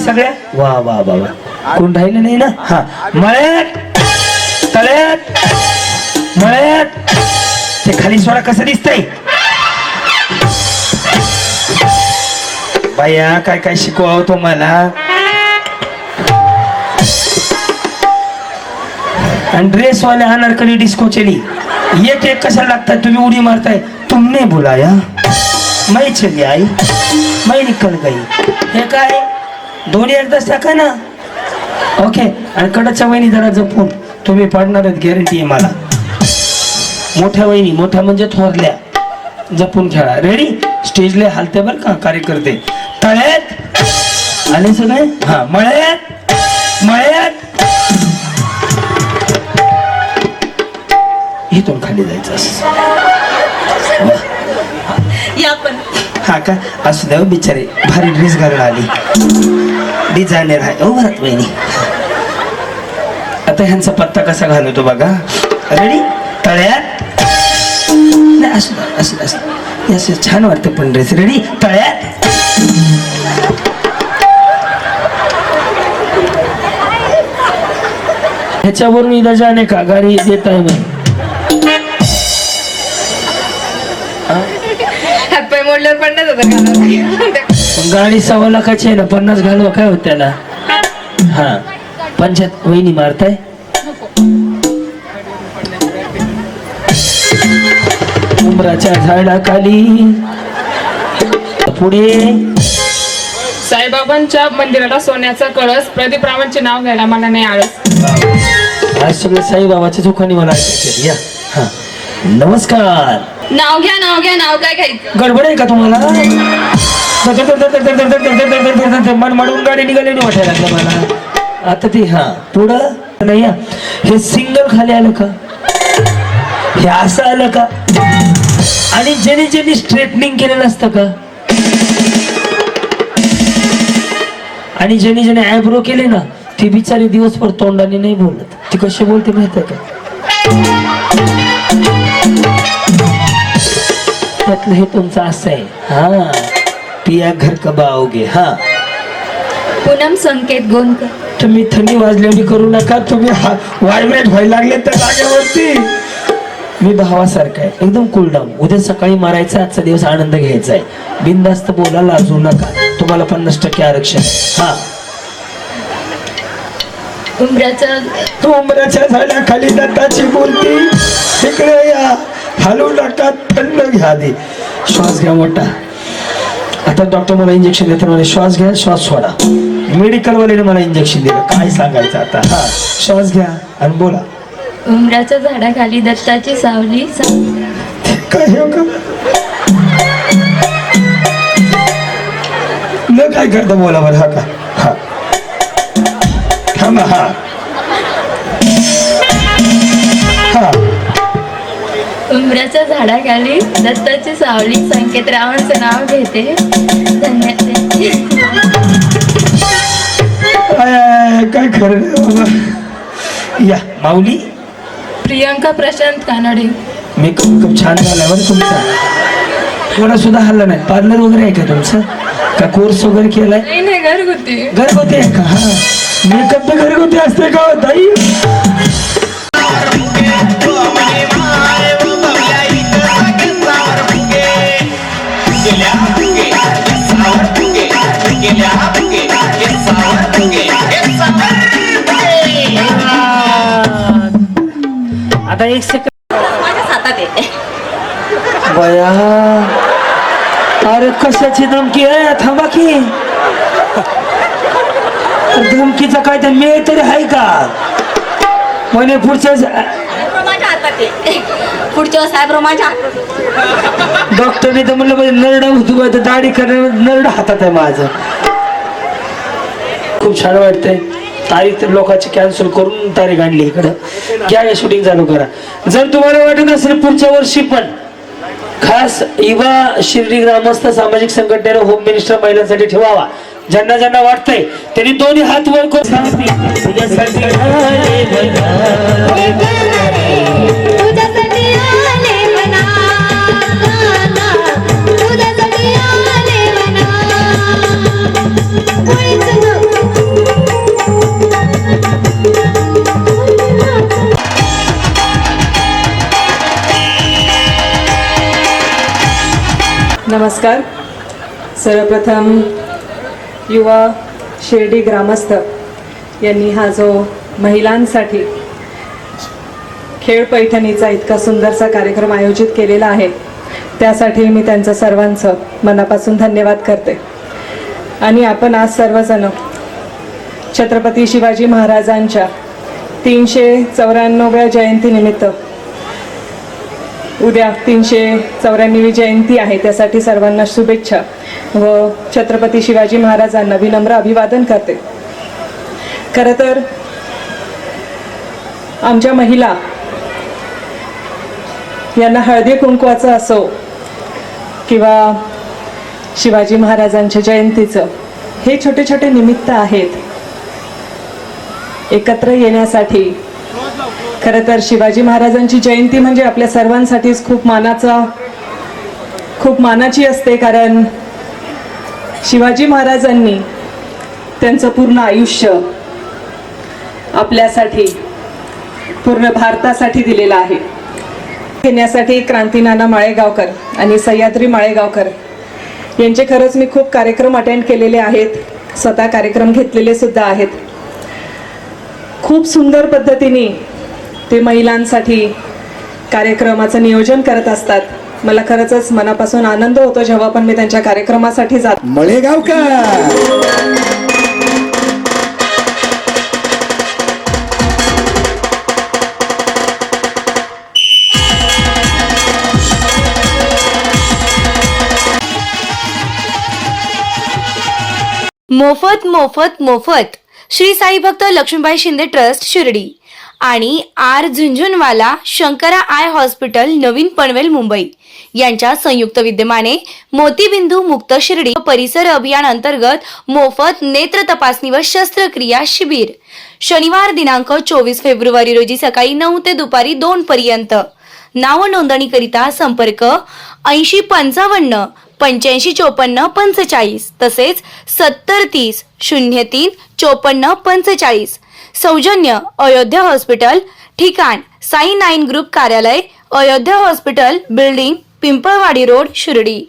सगळ्या? वा वा वा वा. कोण राहिलं नाही ना? हा. मळ्यात तळ्यात मळ्यात. ते खाली सोडा कसं दिसतंय? बाया काय काय शिकवावं तुम्हाला? आणि ड्रेस वाले अनारकली डिस्को चली एक एक कशा लागतात तुम्ही उडी मारताय. तुमने बुलाया. मैं चली आई. मैं निकल गई. हे काय? दोन्ही एकदा टाका ना? ओके आणि कडच्या वहिनी जरा जपून. तुम्ही पडणारच गॅरंटी आहे मला. मोठ्या वहिनी मोठ्या म्हणजे थोरल्या. जपून खेळा. रेडी स्टेजला हालते बर का कार्यकर्ते. तळ्यात आले सगळे? हा मळ्यात. मळ्यात. इथून खाली जायचं असं. हा का असू द्या बिचारे भारी ड्रेस घालून आली. डिझायनर आहे ओ भरत वहिनी आता ह्यांचा पत्ता कसा घालवतो बघा. रेडी तळ्यात. नाही असू द्या असू द्या, असू असं छान वाटतं पण ड्रेस रेडी तळ्यात. ह्याच्यावरून इधर जाणे का? गाडी देत आहे मी गाडी सव्वा लाखाची आहे ना पन्नास घालवा काय होत त्याला? हा. पंचायत वहिनी मारताय? उमराच्या झाडाखाली. पुढे. साईबाबांच्या मंदिराला सोन्याचा कळस प्रदीप रावांचे नाव घ्यायला मला नाही आळस. आज सगळे साईबाबाच्या दुकानी मला या. हा. नमस्कार. नाव घ्या नाव घ्या नाव काय घ्यायचं गडबड आहे का तुम्हाला मन मडून गाडी निघालेली वाटायला लागलं मला आता ते हा पुढं नाही हा. हे सिंगल खाली आलं का हे असं आलं का आणि ज्याने ज्याने स्ट्रेटनिंग केलेलं असतं का आणि ज्याने ज्याने आयब्रो केले ना ती बिचारी दिवसभर तोंडाने नाही बोलत ती कशी बोलते माहीत आहे का त्यातलं हे तुमचं असं आहे. हा. पिया घर कबा आओगे हा. पूनम संकेत गोंदकर. तुम्ही थंडी वाजलेली करू नका तुम्ही वायब्रेट व्हायला लागले तर जागेवरती. मी भावासारखा आहे एकदम कूल डाऊन उद्या सकाळी मारायचा आजचा दिवस आनंद घ्यायचा आहे. बिनधास्त बोला लाजू नका. तुम्हाला पन्नास टक्के आरक्षण. हा. उमराचं उमराच्या झाडाखाली दत्ताची बोलती इकडे या. हलू नका थंड घ्या आधी. श्वास घ्या मोठा. आता डॉक्टर मला इंजेक्शन देते म्हणे श्वास घ्या श्वास सोडा. मेडिकल वाल्याने मला इंजेक्शन दिलं. काय सांगायचं आता? हा श्वास घ्या आणि बोला. उमराच्या झाडाखाली दत्ताची सावली सा- काय हे का? न काय करता बोला बरं हा का? हा. थांबा हा. हा. उमराच्या झाडाखाली दत्ताची सावली संकेत रावांचं नाव घेते. काय खरं बाबा. या माऊली. प्रियंका प्रशांत कानडे. मेकअप खूप छान झाला बरं तुमचा. थोडा सुद्धा हल्ला नाही. पार्लर वगैरे आहे का तुमचं? का कोर्स वगैरे केलाय? नाही नाही घरगुती. घरगुती आहे का? हा. मेकअप बी घरगुती असते का हो ताई? आता एक माझ्या हातात येते बया. अरे कशाची धमकी? आहे थांबा की. धमकीचा काय तर मेळ तरी आहे का? म्हणे पुढच्या माझ्या हातात आहे. पुढच्या साहेब माझ्या हातात डॉक्टरने तर म्हणलं म्हणजे नरड होतो दाढी करणार नरड हातात आहे माझं. खूप छान वाटतंय. तारीख तर लोकांची कॅन्सल करून तारीख आणली इकडं. घ्या या शूटिंग चालू करा. जर तुम्हाला वाटत असेल पुढच्या वर्षी पण खास युवा शिर्डी ग्रामस्थ सामाजिक संघटनेने होम मिनिस्टर महिलांसाठी ठेवावा. ज्यांना ज्यांना वाटतंय त्यांनी दोन्ही हात वर करून नमस्कार. सर्वप्रथम युवा शिर्डी ग्रामस्थ यांनी हा जो महिलांसाठी खेळ पैठणीचा इतका सुंदरसा कार्यक्रम आयोजित केलेला आहे त्यासाठी मी त्यांचं सर्वांचं मनापासून धन्यवाद करते. आणि आपण आज सर्वजण छत्रपती शिवाजी महाराजांच्या तीनशे चौऱ्याण्णव्या जयंतीनिमित्त उद्या तीनशे चौऱ्याण्णवी जयंती आहे. त्यासाठी सर्वांना शुभेच्छा. व छत्रपती शिवाजी महाराजांना विनम्र अभिवादन करते. खरं तर आमच्या महिला यांना हळदी कुंकवाचं असो किंवा शिवाजी महाराजांच्या जयंतीचं हे छोटे छोटे निमित्त आहेत. एकत्र येण्यासाठी खरं तर शिवाजी महाराजांची जयंती म्हणजे आपल्या सर्वांसाठीच खूप मानाचा खूप मानाची असते कारण शिवाजी महाराजांनी त्यांचं पूर्ण आयुष्य आपल्यासाठी पूर्ण भारतासाठी दिलेलं आहे. घेण्यासाठी क्रांतीनाना माळेगावकर आणि सह्याद्री माळेगावकर यांचे खरंच मी खूप कार्यक्रम अटेंड केलेले आहेत स्वतः कार्यक्रम घेतलेले सुद्धा आहेत. खूप सुंदर पद्धतीने ते महिलांसाठी कार्यक्रमाचं नियोजन करत असतात. मला खरंच मनापासून आनंद होतो जेव्हा पण मी त्यांच्या कार्यक्रमासाठी जात मळेगावकर! मोफत मोफत मोफत. श्री साई भक्त लक्ष्मीबाई शिंदे ट्रस्ट शिर्डी. आणि R Jhunjhunwala Shankara eye hospital Navin Panvel Mumbai. यांच्या संयुक्त विद्यमाने मोतीबिंदू मुक्त शिर्डी परिसर अभियान अंतर्गत मोफत नेत्र तपासणी व शस्त्रक्रिया शिबिर. शनिवार दिनांक चोवीस फेब्रुवारी रोजी सकाळी नऊ ते दुपारी दोन पर्यंत. नाव नोंदणीकरिता संपर्क ऐंशी पंचावन्न पंच्याऐंशी चोपन्न पंचेचाळीस. तसेच सत्तर तीस शून्य तीन चोपन्न पंचेचाळीस. सौजन्य अयोध्या हॉस्पिटल ठिकाण साई नाईन ग्रुप कार्यालय Ayodhya hospital building Pimpalwadi road Shirdi.